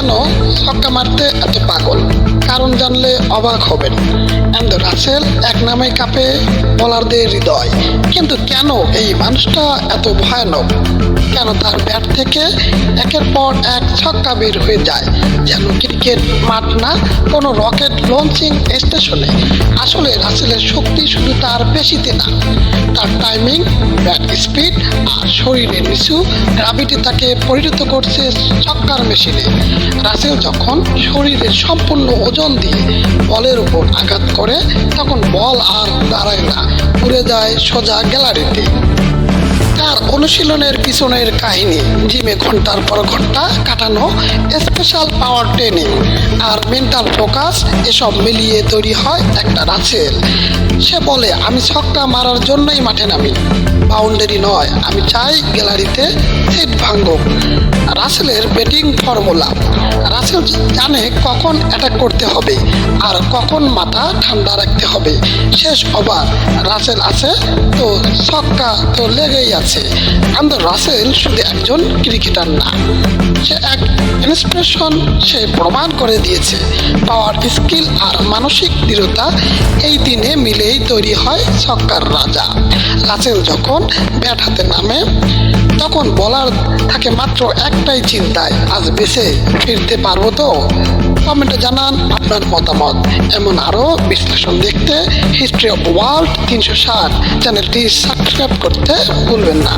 কেন ছক্কা মারতে এত পাগল? কারণ জানলে অবাক হবেন। অ্যান্ড রাসেল এক নামে কাঁপে বলারদের হৃদয়। কিন্তু কেন এই মানুষটা এত ভয়ানক? কেন তার ব্যাট থেকে একের পর এক ছক্কা বের হয়ে যায়? যেন ক্রিকেট মাঠ না, কোনো রকেট লঞ্চিং স্টেশনে। আসলে রাসেলের শক্তি শুধু তার পেশিতে না, তার টাইমিং ব্যাট স্পিড আর শরীরের নিচু গ্রাভিটি তাকে পরিণত করছে ছক্কার মেশিনে। রাসেল যখন শরীরের সম্পূর্ণ ওজন দিয়ে বলের উপর আঘাত করে, তখন বল আর দাঁড়ায় না, উড়ে যায় সোজা গ্যালারিতে। তার অনুশীলনের পিছনের কাহিনী। জিমে ঘণ্টার পর ঘণ্টা কাটানো স্পেশাল পাওয়ার ট্রেনিং আর মেন্টাল ফোকাস এসব মিলিয়ে তৈরি হয় একটা রাসেল। সে বলে, আমি ছক্কা মারার জন্যই মাঠে নামি। বাউন্ডারি নয়, আমি চাই গ্যালারিতে সেট ভাঙ্গুক রাসেলের ব্যাটিং ফর্মুলা। রাসেল জানে কখন অ্যাটাক করতে হবে আর কখন মাথা ঠান্ডা রাখতে হবে। শেষ ওভার, রাসেল আছে তো ছক্কা তো লেগেই আছে। কিন্তু রাসেল শুধু একজন ক্রিকেটার না, সে এক ইন্সপিরেশন সে প্রমাণ করে দিয়েছে। পাওয়ার স্কিল আর মানসিক দৃঢ়তা এই দিনে মিলেই তৈরি হয় ছক্কার রাজা। রাসেল যখন ব্যাট হাতে নামে, তখন বলার থাকে মাত্র একটাই চিন্তায়, আজ বেছে ফিরতে পারব তো? কমেন্টে জানান আপনার মতামত। এমন আরও বিশ্লেষণ দেখতে হিস্ট্রি অফ ওয়ার্ল্ড তিনশো ষাট চ্যানেলটি সাবস্ক্রাইব করতে ভুলবেন না।